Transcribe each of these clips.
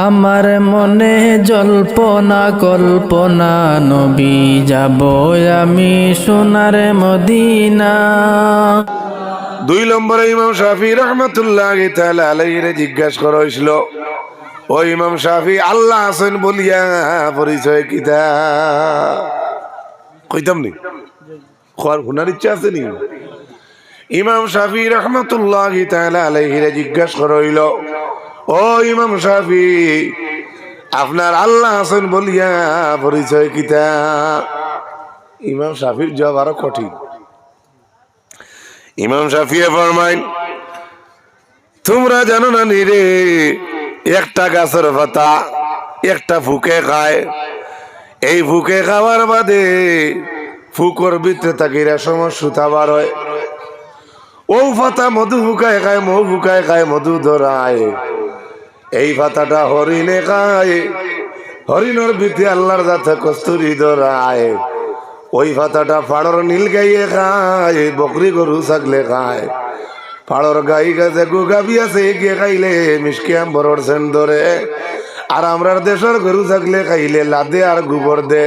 আমার মনে জল্পনা, কল্পনা, নবী যাব আমি সোনার মদিনা। দুই নম্বরে ইমাম শাফি রহমতুল্লাহ আলাইরে জিজ্ঞাসা করা হয়েছিল, ও ইমাম শাফি, আল্লাহ আছেন বলিয়া পরিচয় কিতা কইতাম নি? খোয়ার শোনার ইচ্ছা আছে নি? ইমাম শাফি রহমতুল্লাহ আলাইহিরে জিজ্ঞাসা করা হইল ও ইমাম শাফি, আপনার আল্লাহ আছেন বলিয়া পরিচয় কিতা? ইমাম শাফির জবাব আরও কঠিন। ইমাম শাফিয়ে ফরমাইন, তোমরা জানো না নিরে একটা গাছের পাতা, একটা ফুকে খায়। এই ফুকে খাওয়ার বাদে ফুকর ভিতরে থাকি সুতা বার হয়। ও পাতা মধু ফুকায় খায়, মৌ ফুকায় খায়, মধু ধরায়। এই পাতাটা হরিণে খায়। হরিণর ভিতরে আল্লাহর যাতে কস্তুরি ধরায়। ওই পাতাটা ফাড়র নীল গাইয়ে খায়, বকরি গরু ছাগলে খায়। ফাড়র গাই গাছে গুগাবি আছে গিয়ে খাইলে মিসকে আম্বরর সেন ধরে। আর আমরার দেশের গরু ছাগলে খাইলে লাদে আর গোবর দে।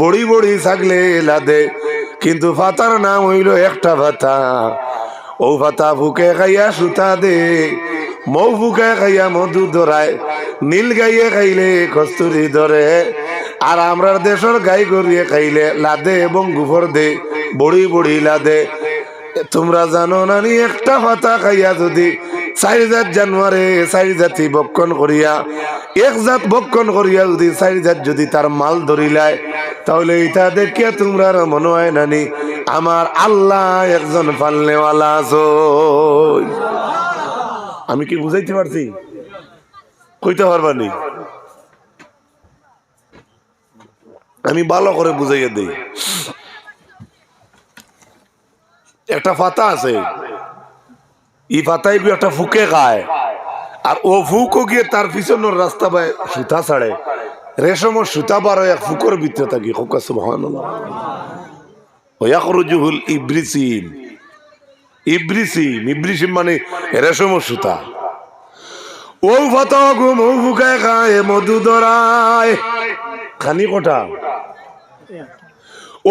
বড়ি বড়ি ছাগলে লাদে, কিন্তু ফাতার নাম হইল একটা ভাতা। ও ভাতা ফুকে খাইয়া সুতা দে মৌ ফুকে খাইয়া মধু ধরায়, নীল গাইয়ে খাইলে কস্তুরি ধরে। আর আমরার দেশের গাই গরিয়ে খাইলে লাদে এবং গুফর দে, বড়ি বড়ি লাদে। তোমরা জানো না নি একটা পাতা খাইয়া যদি চারি জাত জানুয়ারে চারি জাতি বক্ষণ করিয়া, এক জাত বক্ষণ করিয়া যদি চারি জাত যদি তার মাল ধরিলায়, তাহলে এটা দেখিয়া তোমরা মনে হয় নানি, আমার আল্লাহ একজন পালনেওয়ালা আছো। আমি কি বুঝাইতে পারছি? কইতে পারবানি আমি ভালো করে বুঝাইয়া দিই। একটা পাতা আছে। ই পাতায় একটা ফুকে খায়। আর ও ফুকও গিয়ে তার পিছনের রাস্তা বাই সুতা ছাড়ে। রেশমের সুতা বার এক ফুকর ভিতরে থাকি। হোকা সুবহান ওয়াখরুজুহুল ইব্রিসিম ইব্রিসিম ইব্রিসিম মানে রেশমের সুতা। ও ফাতা গো মৌ ফুকায় খায় মধু ধরায় খানি কটা?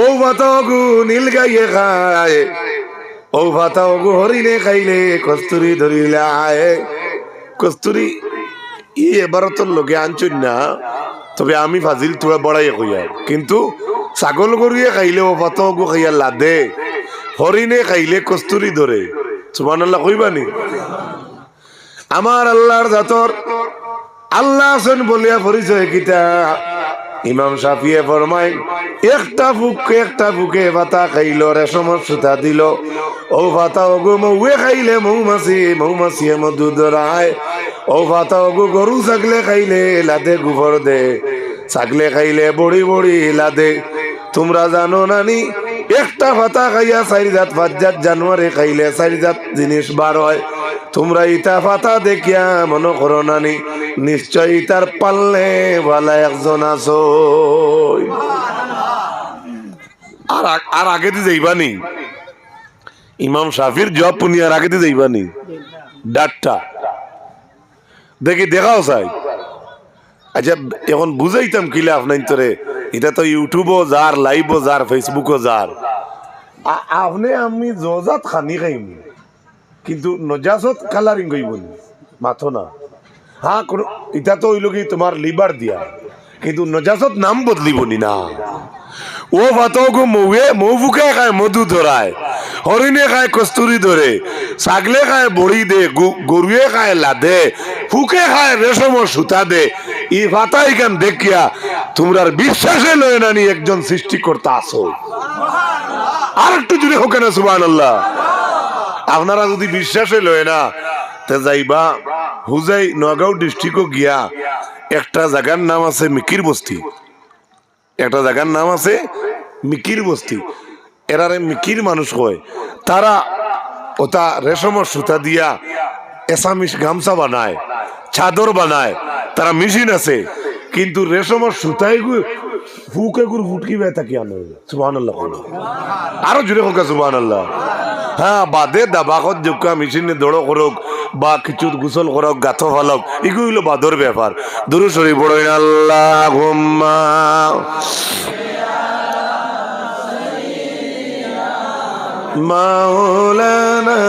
ও ভাতাগু নীল গাইয়ে খায়। ও ভাতাগু হরিণে খাইলে কস্তুরি ধরিলায়। কস্তুরি, ই এবার তোর লোকে আনছুন না, তবে আমি ফাজিল তোরা বড়াই কইয়া কিন্তু ছাগল গরুয়ে খাইলে ও ভাতাগু খাইয়া লাদে। হরিণে খাইলে কস্তুরি ধরে। সুমান আল্লাহ কইবানি আমার আল্লাহর জাতর আল্লাহ আছেন বলিয়া পরিচয় কিতা। ইমাম সাফিয়ে ফরমাই একটা ফুকে একটা ফুকে পাতা খাইল রেশমের সুতা দিল। ও পাতা ওগো মৌয়ে খাইলে মৌমাছি, মৌমাছিয়ে মধু ধরায়। ও পাতা ওগো গরু ছাগলে খাইলে লাদে গোবর দে। ছাগলে খাইলে বড়ি বড়ি লাদে। তোমরা জানো নানি একটা ফাতা খাইয়া চারি জাত পাঁচ জাত জানুয়ারি খাইলে চারি জাত জিনিস বার হয়। তোমরা ইটা পাতা দেখিয়া মনে করো নানি, নিশ্চয় ইটার পাললে ভালা একজন আছো। আর আর আগে দিয়ে যাইবানি ইমাম শাফির জব পুনি আর আগে দিয়ে যাইবানি ডাটটা দেখি দেখাও চাই। আচ্ছা এখন বুঝাইতাম কিলা আপনার তোরে? এটা তো ইউটিউবও যার লাইভও যার ফেসবুকও যার। আপনি আমি জজাত খানি খাইম। কিন্তু নজাসত কালারিং কইব মাথো না। হ্যাঁ কোনো এটা তো হইল কি তোমার লিভার দিয়া। কিন্তু নজাসত নাম বদলিব নি না। ও ভাতগু মৌয়ে মৌ ফুকে খায় মধু ধরায় হরিণে খায় কস্তুরি ধরে ছাগলে খায় বড়ি দে গরুয়ে খায় লাদে। ফুকে খায় রেশম সুতা দে। ই দেখিয়া তোমরার বিশ্বাসে লয় নানি একজন সৃষ্টিকর্তা আসো আর একটু জুড়ে হোক না সুবান আল্লাহ আপনারা যদি বিশ্বাসে লয় না, তে যাইবা হুজাই নগাঁও ডিস্ট্রিক্টও গিয়া একটা জায়গার নাম আছে মিকির বস্তি। একটা জায়গার নাম আছে মিকির বস্তি। এরারে মিকির মানুষ কয়। তারা ওটা রেশমের সুতা দিয়া এসামিস গামছা বানায়, চাদর বানায় তারা মেশিন আছে কিন্তু রেশমের সুতাই ফুকে গুর ফুটকি বেয়ে থাকি আনো সুবাহ আল্লাহ আরো জুড়ে হোক সুবাহ আল্লাহ হ্যাঁ বাদে দাবাকত যোগ্যা মেশিনে দৌড় করুক বা কিছু গোসল করক গাথো ফালক এগুলো হইলো বাদর ব্যাপার দুরু শরীফ পড়েন আল্লাহ مولانا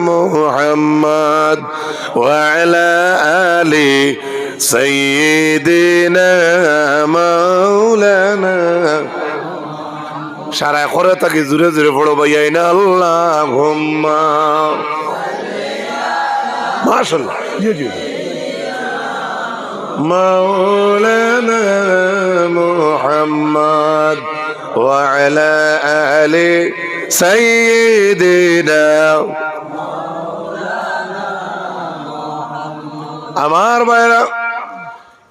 محمد وعلى آل سيدنا مولانا সারা করে তাকে জুড়ে জুড়ে পড়ো ভাইয়াই না আল্লাহ মাশাল্লাহ জি জি مولانا محمد وعلى آل سيدنا আমার ভাইরা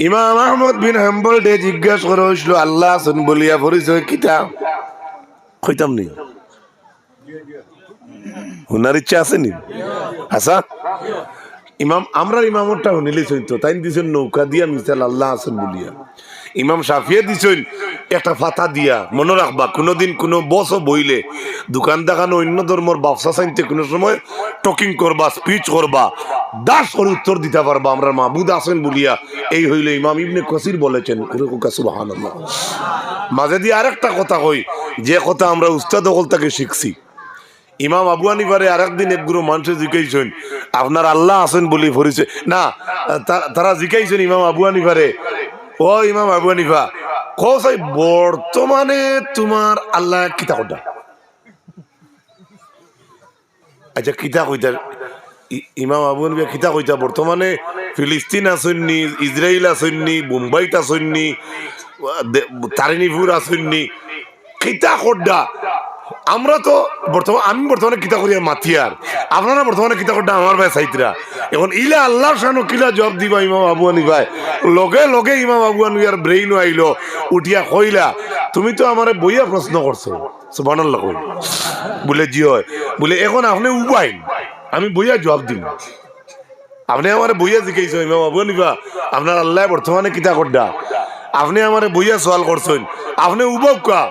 ইমাম আহমদ বিন হাম্বল ডে জিজ্ঞাসা করে হয়েছিল আল্লাহ আছেন বলিয়া পরিচয় কিতা কইতাম নি। হুনার ইচ্ছা আছে নি? আসা ইমাম, আমরা ইমামরটা হুনিলি চৈত তাই দিছেন নৌকা দিয়া মিসাল আল্লাহ আছেন বলিয়া। ইমাম সাফিয়া দিছেন একটা ফাতা দিয়া, মনে রাখবা, কোনোদিন কোনো বসও বইলে দোকান দেখানো অন্য ধর্মর ব্যবসা চাইতে কোনো সময় টকিং করবা স্পিচ করবা দাস করে উত্তর দিতে পারবা আমরা মাহবুদ আছেন বলিয়া, এই হইলে ইমাম ইবনে কসির বলেছেন সুবাহান মাঝে দিয়ে আরেকটা কথা কই যে কথা আমরা উস্তাদ অকল তাকে শিখছি ইমাম আবু হানিফারে আর একদিন একগুলো মানুষে জিকাইছেন, আপনার আল্লাহ আছেন বলি পরিচয় না তারা জিকাইছেন ইমাম আবু হানিফারে ও ইমাম আবু হানিফা কসাই বর্তমানে তোমার আল্লাহ কিতা কটা আচ্ছা কিতা কইতা ইমাম আবু হানিফা কিতা কইতা বর্তমানে ফিলিস্তিন আসেননি ইসরায়েল আসেননি মুম্বাইত আসেননি তারিনীপুর আসেননি। কিতা কড্ডা? আমরা তো বর্তমান, আমি বর্তমানে কিতা করি মাতিয়ার আপনারা বর্তমানে কিতা করডা আমার ভাই সাইতরা এখন ইলা আল্লাহ শানো কিলা জবাব দিবা ইমাম আবু ভাই লগে লগে ইমাম আবু হানিয়ার ব্রেইন আইলো, উঠিয়া কইলা, তুমি তো আমারে বইয়া প্রশ্ন করছ। সুবহানাল্লাহ কই বলে, জি হয়। বলে, এখন আপনি উবাইন, আমি বইয়া জবাব দিম। আপনি আমার বইয়া জিজ্ঞাসা ইমাম আবু হানিফা? আপনার আল্লাহ বর্তমানে কিতা করডা? আপনি আমার বইয়া সওয়াল করছেন আপনি উবাব কা?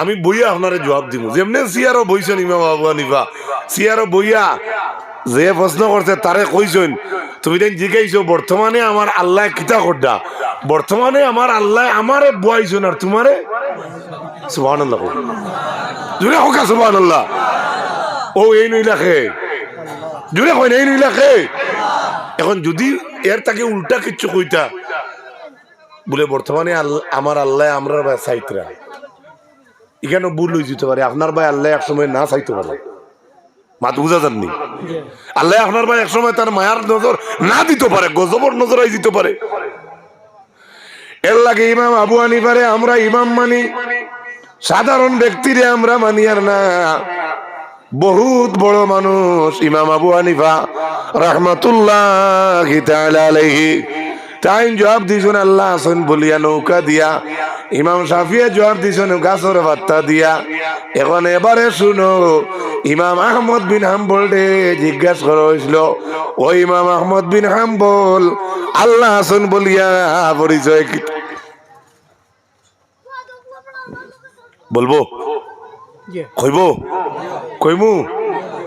আমি বইয়া আপনারে জবাব দিব যেমনি সিয়ারও বইছেন ইমাম আবু হানিফা, সিয়ারও বইয়া যে প্রশ্ন করছে, তারে কইছেন তুমি দেন জিজ্ঞাইছো, বর্তমানে আমার আল্লাহ কিতা করডা বর্তমানে আমার আল্লাহ আমারে বুয়াইছেন আর তোমারে? কই। জুড়ে হোকা সুবহানাল্লাহ। ও, এই নইলাখে জুড়ে কই না এই নইলাখে এখন যদি এর তাকে উল্টা কিচ্ছু কইতা, বলে বর্তমানে আল্লাহ- আমার আল্লাহ আমরা সাইতরা এখানে ভুল হয়ে যেতে পারে, আপনার ভাই আল্লাহ একসময় না চাইতে পারে। মাত বুঝা যাননি আল্লাহ আপনার ভাই এক সময় তার মায়ার নজর না দিতে পারে, গজবর নজর আই দিতে পারে। এর লাগে ইমাম আবু হানিফারে আমরা ইমাম মানি, সাধারণ ব্যক্তিরে আমরা মানি আর না। বহুত বড় মানুষ ইমাম আবু হানিফা, রহমতুল্লাহ আলাইহি। তাই জবাব দিছুন আল্লাহ আসন বলিয়া নৌকা দিয়া। ইমাম সাফিয়া জবাব দিছুন গাছর বাত্তা দিয়া। এখন এবারে শুনো ইমাম আহমদ বিন হাম্বল রে জিজ্ঞাসা করা হয়েছিল ও ইমাম আহমদ বিন হাম্বল আল্লাহ আসন বলিয়া পরিচয় কি? বলব? কইব? কইমু?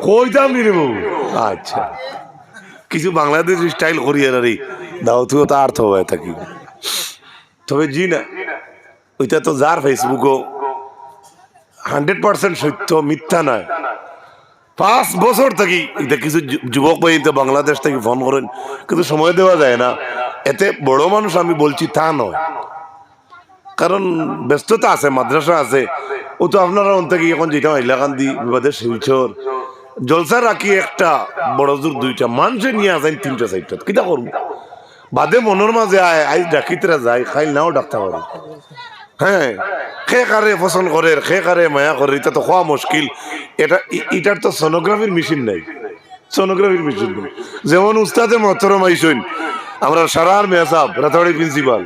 কইতাম নি রে বাবু আচ্ছা। কিছু বাংলাদেশ স্টাইল করি আর দাও, তুইও তা অর্থ হয়ে থাকি। তবে জি না, ওইটা তো যার ফেসবুকও হান্ড্রেড পার্সেন্ট সত্য, মিথ্যা নয়। পাঁচ বছর থাকি, এটা কিছু যুবক বাহিনীতে বাংলাদেশ থেকে ফোন করেন, কিন্তু সময় দেওয়া যায় না। এতে বড় মানুষ আমি বলছি তা নয়। কারণ ব্যস্ততা আছে, মাদ্রাসা আছে। ও তো আপনারা অন্ত কি এখন যেটা হাইলাকান্দি, বিবাদের শিলচর জলসা রাখি একটা বড় জোর দুইটা মানুষে নিয়ে আসেন তিনটা, চারটা। কিটা করব? বাদে মনের মাঝে আয় আইজ ডাকিতরা যায়, খাইল নাও ডাকতে পারে হ্যাঁ খে কারে পছন্দ করে খে কারে মায়া করে এটা তো খোয়া মুশকিল। এটা এটার তো সোনোগ্রাফির মেশিন নাই। সোনোগ্রাফির মেশিন নেই। যেমন উস্তাদে মহতরম আইসইন আমরা সারার মেয়াসাব রাতাড়ি প্রিন্সিপাল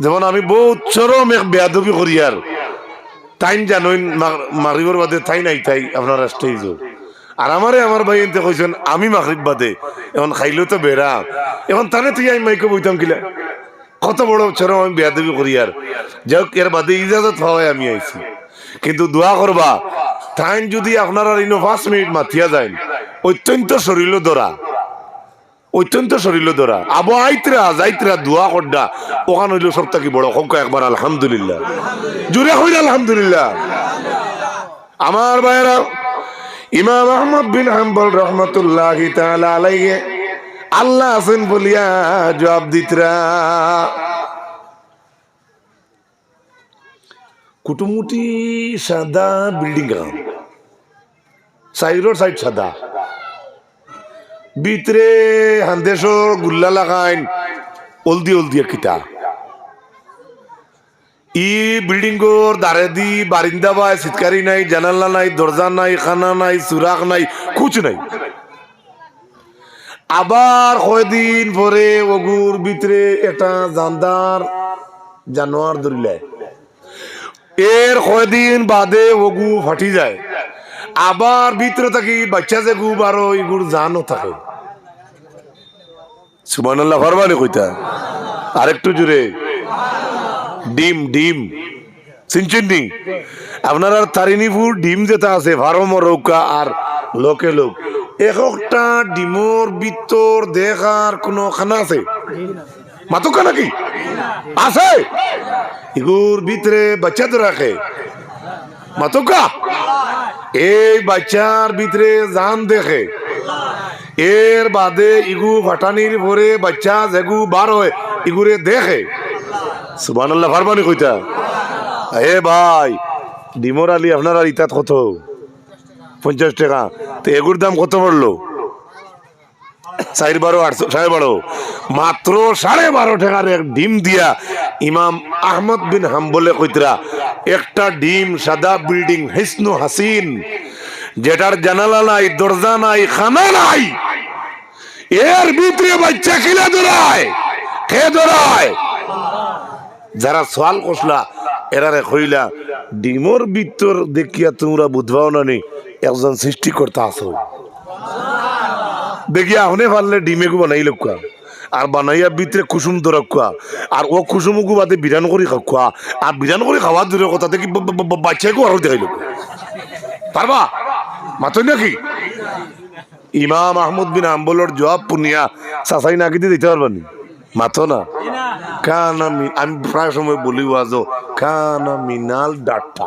যেমন আমি বহুত চরম এক বেয়াদবি করি আর। তাইন জানইন মা- মারিবর বাদে তাই নাই তাই আপনার স্টেজ আর আমারে আমার ভাই এনতে কইছেন, আমি মাগরিব বাদে, এখন খাইলেও তো বেড়া। এখন তানে তুই আমি মাইকে বইতাম কিলা। কত বড় চরম আমি বেয়াদবি করি আর। যাই হোক এর বাদে ইজাজত হওয়ায় আমি আইছি। কিন্তু দোয়া করবা টাইম যদি আপনারা ইনো পাঁচ মিনিট মাতিয়া যায় অত্যন্ত শরীর ধরা অত্যন্ত শরীর ধরা আবো আইতরা, যাইতরা দোয়া করডা ওখান হইল সব থাকি বড়। হোক একবার আলহামদুলিল্লাহ। জুড়ে হইল, আলহামদুলিল্লাহ। আমার ভাইরা ইমাম আহমদ বিন হাম্বল রহমতুল্লাহ আলাইহি, আল্লাহ আছেন বলিয়া জবাব দিতরা কুটুমুটি সাদা বিল্ডিং গাম সাইডর সাইড সাদা। ভিতরে হান্দেশর গুল্লা লাগাইন, অলদি অলদি কিতা। ই বিল্ডিং গোর দারে দি বারিন্দা বাই সিটকারি নাই, জানালা নাই, দরজা নাই, খানা নাই সুরাক নাই, কুছ নাই। আবার কয়দিন পরে ওগুর ভিতরে একটা জানদার জানোয়ার ধরিলে। এর কয়দিন বাদে ওগু ফাটি যায়। আবার ভিতরে থাকি, বাচ্চা যে গু বারো এগুর জানও থাকে। সুমান আল্লাহ ফরমানি কইতা? আরেকটু জুড়ে। ডিম ডিম। চিনছেন নি আপনার আর তারিণীপুর ডিম যেটা আছে ভারম রৌকা আর লোকে লোক একটা ডিমর ভিতর দেখার কোনো খানা আছে? মাতুকা নাকি? আছে? এগুর ভিতরে বাচ্চা তো রাখে। মাতুকা? এই বাচ্চার ভিতরে জান দেখে। এর বাদে ইগু ফাটানির ভরে বাচ্চা জেগু বার হয়, ইগুরে দেখে। সুবান আল্লাহ ফারবানি কইতা। এ ভাই, ডিমর আলী আপনার ইতাত কত? পঞ্চাশ টাকা। তো এগুর দাম কত পড়ল? চার বারো আটশো সাড়ে বারো। মাত্র সাড়ে বারো টাকার এক ডিম দিয়া ইমাম আহমদ বিন হাম্বলে কইতরা, একটা ডিম সাদা বিল্ডিং হিসনু হাসিন, যেটার জানালা নাই, দরজা নাই, খানা নাই। এর ভিতরে বাচ্চা খিলে দৌড়ায়? খেয়ে দৌড়ায়? যারা সোয়াল কষলা এরারে কইলা, ডিমর ভিতর দেখিয়া তোমরা বুঝবাও না নি একজন সৃষ্টিকর্তা আসো দেখিয়া হনে পারলে ডিমে গু বানাই লোকা আর বানাইয়া ভিতরে কুসুম দরকা আর ও কুসুম গু বাদে বিরান করে খাওয়া আর বিরান করে খাওয়ার দূরের কথা দেখি বাচ্চাকে আরও দেখাইল পারবা? মাতই নাকি? ইমাম আহমদ বিন আম্বলর জবাব পুনিয়া চাচাই নাকি দিয়ে দিতে পারবানি মাথো না। কানা মি- আমি প্রায় সময় বলি ওয়াজ কানা মিনাল ডাটা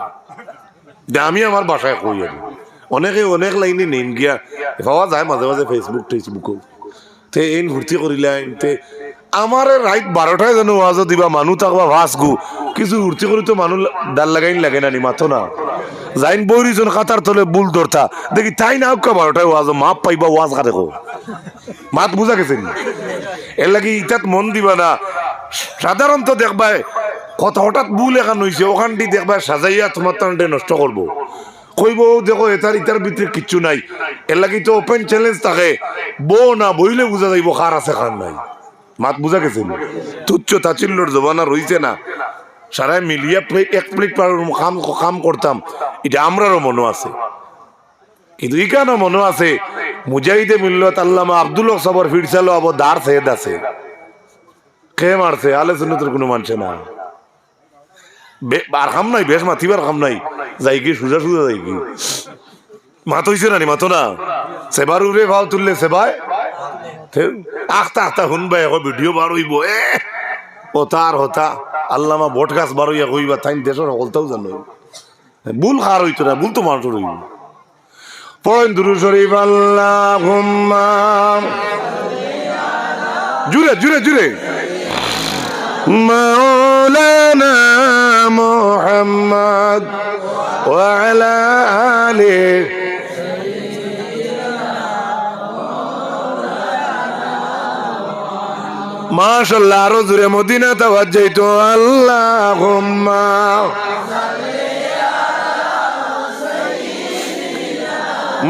আমি আমার বাসায় কই আর অনেকে, অনেক লাইনে নেন গিয়া পাওয়া যায় মাঝে মাঝে ফেসবুক টেসবুকও তে এন ভর্তি করিলেন তে আমার রাইট বারোটায় যেন ওয়াজ দিবা, মানুহ থাকবা ভাস গু। কিছু ভর্তি করি তো মানুষ ডাল লাগাইন লাগে না নি, মাথো না। যাইন বৌরিজন খাতার তলে বুল ধরতা দেখি তাই না হোক বারোটায় ওয়াজ মাপ পাইবা ওয়াজ কাটে কো। মাত বুঝা গেছে নি? এর লাগি ইটাত মন দিবা না। সাধারণত দেখবা কত হঠাৎ ভুল এখান হয়েছে ওখান দিয়ে দেখবা সাজাইয়া তোমার তান্ডে নষ্ট করব কইব দেখো এটার ইটার ভিতরে কিচ্ছু নাই। এর লাগি তো ওপেন চ্যালেঞ্জ থাকে। বউ না বইলে বুঝা যাইব কার আছে, কার নাই। মাত বুঝা গেছে? তুচ্ছ তাচিল্যর জবানা রইছে না। সারাই মিলিয়া এক প্লেট পার কাম কাম করতাম। এটা আমরারও মনে আছে। কিন্তু ইকানো মনে আছে। মুজাহিদে মিল্লত আল্লামা আব্দুল সবর ফিরসালো আবো দার সেদ আছে। কে মারছে? আলে সুন্নতের কোনো মানছে না। বে- আর খাম নাই, বেশ মাতিবার খাম নাই। যাই কি, সুজা সুজা যাই কি। মাত হইছে না মাতো না? সেবার উরে ভাও তুললে সেবায় আখতা আখতা শুনবাই এখন ভিডিও বার হইব। এ ওতার হতা। আল্লামা ভোট গাছ বার হইয়া কইবা তাই দেশের সকলটাও জানো ভুল খার হইতো না ভুল তো মানুষের হইব। পয়েন দুরু শরীফ আল্লাহ জুড়ে জুড়ে জুড়ে مولانا محمد وعلى آله মাশাল্লাহ আরো জুড়ে মদিনা তাওয়াজ্জাইতু আল্লাহুম্মা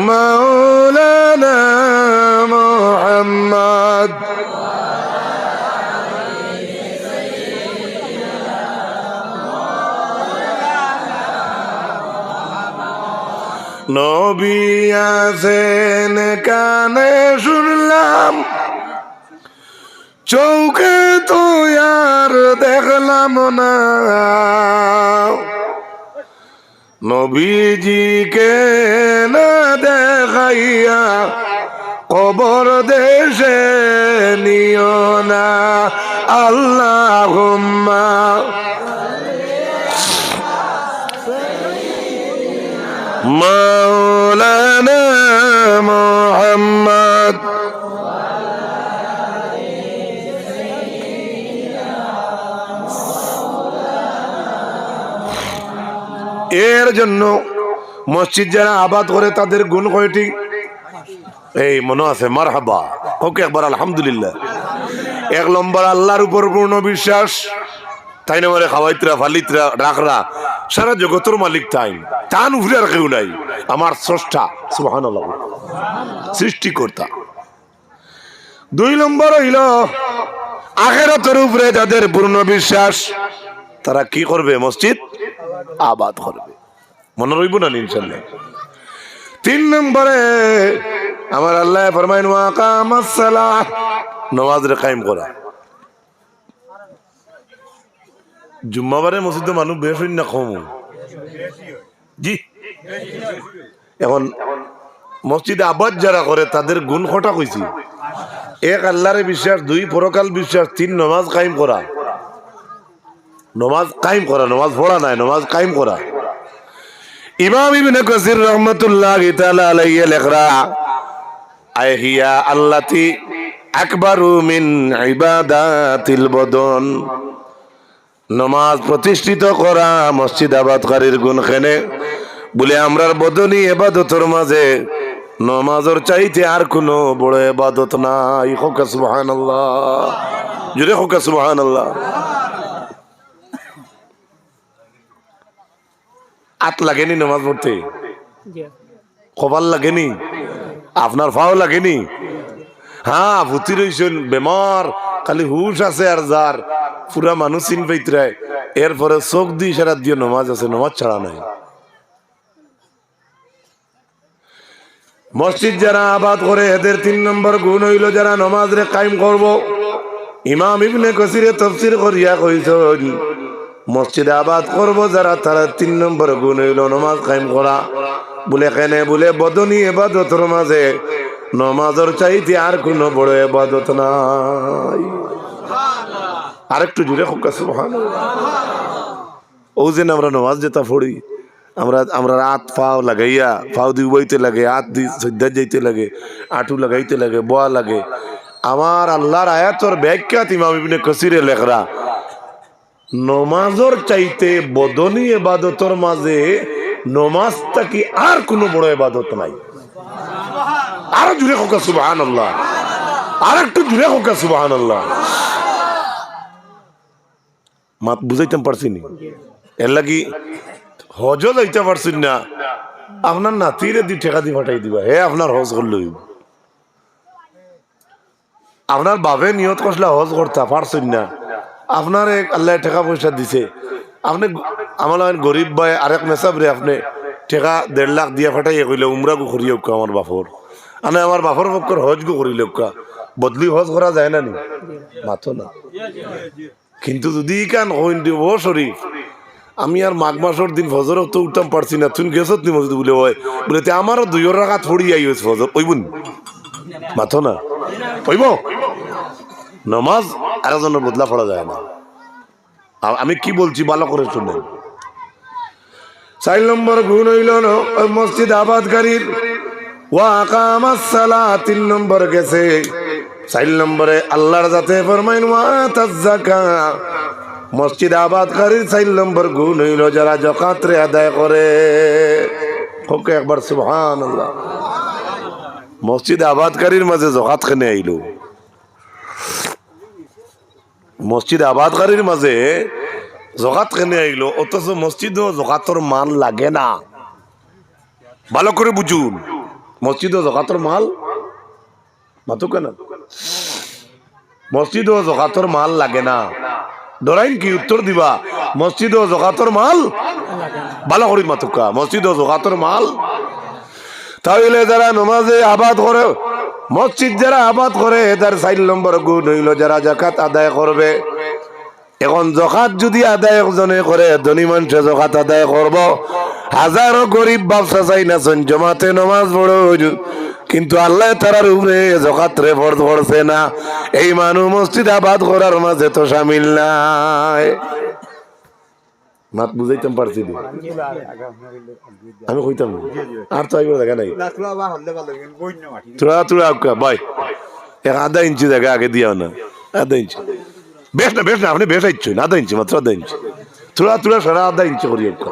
مولانا محمد নবী কানে শুনলাম চৌকে তো আর দেখলাম না। নবীজিকে না দেখাইয়া কবর দেশে নিও না। আল্লাহ মাওলানা মোহাম্মদ এর জন্য মসজিদ যারা আবাদ করে তাদের গুণ কয়টি? এই মনে আছে মার হাবা ওকে, একবার আলহামদুলিল্লাহ। এক নম্বর, আল্লাহর উপর পূর্ণ বিশ্বাস। তাই না মানে খাওয়াইতরা, ফালিতরা, রাখরা। সারা জগতের মালিক তাই। তান উফরে আর কেউ নাই। আমার স্রষ্টা সুবাহান সৃষ্টিকর্তা। দুই নম্বর হইল, আখেরাতের উপরে যাদের পূর্ণ বিশ্বাস, তারা কি করবে? মসজিদ আবাদ করবে। মনে রইব না ইনশাল্লাহ তিন নম্বরে, আমার আল্লাহ ফরমাইন রে কায়েম করা। জুম্মাবারে মসজিদে মানুষ বেশ না কম? জি। এখন মসজিদে আবাদ যারা করে, তাদের গুণ খটা কইছি? এক আল্লাহরে বিশ্বাস, দুই পরকাল বিশ্বাস, তিন নমাজ কায়েম করা। নমাজ কায়েম করা, নমাজ পড়া নাই, নমাজ কায়েম করা। ইমাম ইবনে কাসির রহমাতুল্লাহ তাআলা আলাইহি লেখরা, আয় হিয়া আল্লাতি আকবারু মিন ইবাদাতিল বদন। নমাজ প্রতিষ্ঠিত করা মসজিদ আবাদকারীর গুণখানে। বলে আমরার বদনী এবাদতর মাঝে নমাজর চাইতে আর কোনো বড় এবাদত নাই। হোকা সুবহানাল্লাহ। জুড়ে হোকা সুবহানাল্লাহ। আত লাগেনি নামাজ পড়তে? কপাল লাগেনি? আপনার ফাও লাগেনি? হ্যাঁ ভূতি রইছেন বেমার খালি হুশ আছে আর যার। পুরা মানুষ চিন পাইতরায় এরপরে চোখ দিয়ে সারা দিয়ে নমাজ আছে, নমাজ ছাড়া নাই। মসজিদ যারা আবাদ করে, এদের তিন নম্বর গুণ হইল যারা নমাজ রে কায়েম করব। ইমাম ইবনে কসিরে তফসির করিয়া কইছেন, মসজিদে আবাদ করব যারা, তারা তিন নম্বর গুণ হইল নমাজ কায়েম করা। বলে কেনে? বলে বদনি এবাদতর মাঝে নমাজর চাইতে আর কোনো বড় এবাদত নাই। আরেকটু জুড়ে খুব কাছে ও যে আমরা নমাজ যেটা পড়ি, আমরা আমরা হাত পাও লাগাইয়া পাও দি উবাইতে লাগে হাত দি সদ্যা যাইতে লাগে, আঁটু লাগাইতে লাগে, বোয়া লাগে। আমার আল্লাহর আয়াতর ব্যাখ্যা ইমাম ইবনে কসিরে লেখরা। নমাজর চাইতে বদনি এবাদতর মাঝে নমাজ থাকি আর কোনো বড় এবাদত নাই? আরও জুড়ে হোক সুবাহান আল্লাহ আর একটু জুড়ে হোক সুবাহান আল্লাহ মাত বুঝাইতাম পারছি নি এর লাগি হজ যাইতে পারছি না। আপনার নাতিরে দি ঠেকা দি ফাটাই দিবা, হে আপনার হজ করল আপনার বাবে নিয়ত করলে হজ করতা পারছেন না। আপনার এক আল্লাহ টাকা পয়সা দিছে। আপনি আমার গরিব ভাই আরেক মেসাব রে, আপনি টেকা দেড় লাখ দিয়া ফাটাই কইলে উমরা করি হোক আমার বাপর আনে আমার বাপর পক্ষর হজ গো করি লোক বদলি হজ করা যায় না নি? মাথো না। কিন্তু যদি কান হইন দিব শরীফ আমি আর মাঘ মাসের দিন ফজর তো উঠতাম পারছি না তুমি গেছত নি মসজিদ বলে হয় বলে তে আমারও দুইয়ের রাখাত ফড়ি আই হয়েছে ফজর ওইবুন মাথো না। ওইব নমাজ আর একজনের বদলা পড়া যায় না। আমি কি বলছি ভালো করে শুনেন। চার নম্বর গুণ হইল মসজিদ আবাদকারীর ওয়াকামাস সালা তিন নম্বর গেছে। চার নম্বরে আল্লাহর যাতে ফরমাইন মসজিদ আবাদকারীর চার নম্বর গুণ হইল যারা জকাত্রে আদায় করে। ওকে একবার, সুবহানাল্লাহ। মসজিদ আবাদকারীর মাঝে জকাত খানে আইলো? মসজিদ আবাদকারীর মাঝে জগাত কেনে আইলো? অথচ মসজিদ জগাতর মান লাগে না। ভালো করে বুঝুন মসজিদ জগাতর মাল মাতো কেন? মসজিদ ও জগাতর মাল লাগে না। ডরাইন কি উত্তর দিবা? মসজিদ ও জগাতর মাল ভালো করি মাতুকা। মসজিদ ও জগাতর মাল। তাহলে যারা নমাজে আবাদ করে মসজিদ যারা আবাদ করে তার চার নম্বর গুণ হইল যারা জাকাত আদায় করবে এখন জকাত যদি আদায় একজনে করে ধনী মানুষে জকাত আদায় করব হাজারো গরিব ব্যবসা চাই না জমাতে নমাজ পড়ো কিন্তু আল্লাহ তারার উপরে জকাত্রে ফরদ পড়ছে না। এই মানুষ মসজিদ আবাদ করার মাঝে তো সামিল নাই। মাত বুঝাইতাম আমি কইতাম দেখা নাই। তোরা তোরা আপকা ভাই এক আধা ইঞ্চি দেখা আগে দিও না। আধা ইঞ্চি। বেশ না বেশ না, আপনি বেশ আইচ্ছেন, আধা ইঞ্চি, মাত্র আধা ইঞ্চি। তোরা তোরা সারা আধা ইঞ্চি করি একটা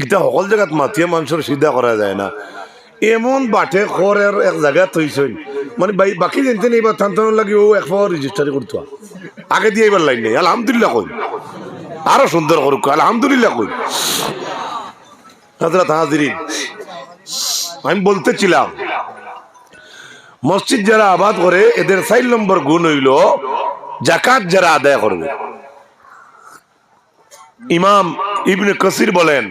গীতা সকল জায়গাত মাতিয়া মানুষের সিদ্ধা করা যায় না। এমন বাটে খরের এক জায়গা থইছেন মানে বাই- বাকি জানতে নেই বা থান লাগি ও এক রেজিস্টারি করতো আগে দিয়ে এবার লাইন নেই। আলহামদুলিল্লাহ কই আরও সুন্দর করুক আলহামদুলিল্লাহ কই হজরত হাজিরিন আমি বলতেছিলাম মসজিদ যারা আবাদ করে, এদের সাইল নম্বর গুণ হইল জাকাত যারা আদায় করবে। ইমাম ইবনে কসির বলেন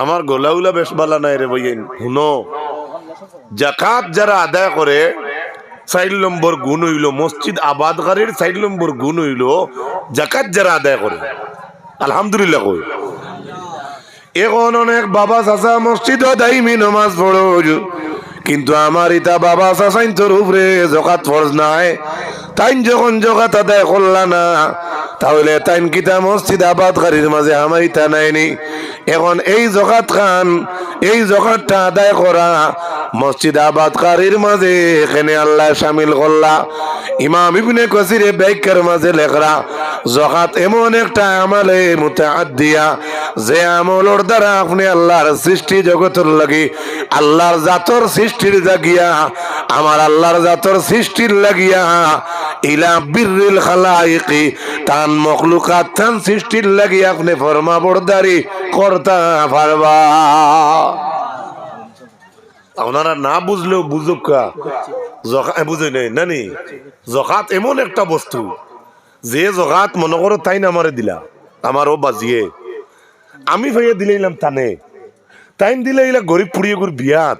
আমার গোলাউলা বেশ বালা নাই রে ভাইয়াইন শুনো। জাকাত যারা আদায় করে চাইল নম্বর গুণ হইল মসজিদ আবাদকারীর চাইল নম্বর গুণ হইল জাকাত যারা আদায় করে। আলহামদুলিল্লাহ কই। এখন অনেক বাবা চাচা মসজিদ দাইমি নমাজ পড়ো, কিন্তু আমার ইতা বাবা চাচাইন তোর উপরে জকাত ফরজ নাই। তাইন যখন জকাত আদায় করলা না, তাহলে তাইন কিতা মসজিদ আবাদকারীর মাঝে হামাইতা নাইনি। এখন এই জকাত খান, এই জকাতটা আদায় করা মসজিদ আবাদকারীর মাঝে, এখানে আল্লাহ শামিল করলা। ইমাম ইবনে কসিরে ব্যাখ্যার মাঝে লেখরা জকাত এমন একটা আমলে মুতাআদ্দিয়া, যে আমলর দ্বারা আপনি আল্লাহর সৃষ্টি জগতের লাগি, আল্লাহর জাতর সৃষ্টির জাগিয়া, আমার আল্লাহর জাতর সৃষ্টির লাগিয়া, ইলা বিররিল খালাইকি, তান মখলুকাত তান সৃষ্টির লাগিয়া আপনি ফরমা বরদারি করতা পারবা। আপনারা না বুঝলেও বুঝুক বুঝে নেই, নানি? জখাত এমন একটা বস্তু, যে জগাত মনে করো তাই না আমারে দিলা, আমারও বাজিয়ে। আমি ভাইয়া দিলে ইলাম তানে। তাইন দিলে ইলা গরিব পুড়িয়ে গুর বিয়াত।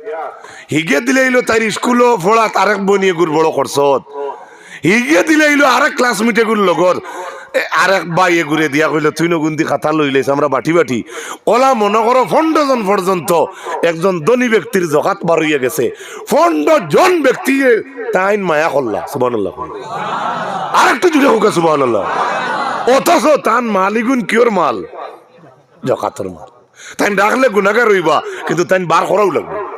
হিগে দিলে ইলো তাইর স্কুলও ফোড়াত, আরেক বনিয়ে গুর বড় করছত। হিগে দিলে ইলো আরেক ক্লাসমেটে গুর লগত এ, আরেক বাই ঘুরে দিয়া কইলো তুই নগুন্দি খাতা লইলেছ আমরা বাটি বাটি। ওলা মনে করো ফন্ডজন পর্যন্ত একজন ধনী ব্যক্তির জগাত বার হইয়া গেছে। ফন্ড জন ব্যক্তি তাইন মায়া করলা সুবহানাল্লাহ আরেকটু জুড়ে হোক সুবহানাল্লাহ। অথচ তান মালিগুন কিওর মাল? জকাতর মাল। তাই ডাকলে গুনাগার রইবা কিন্তু তাই বার করাও লাগবে।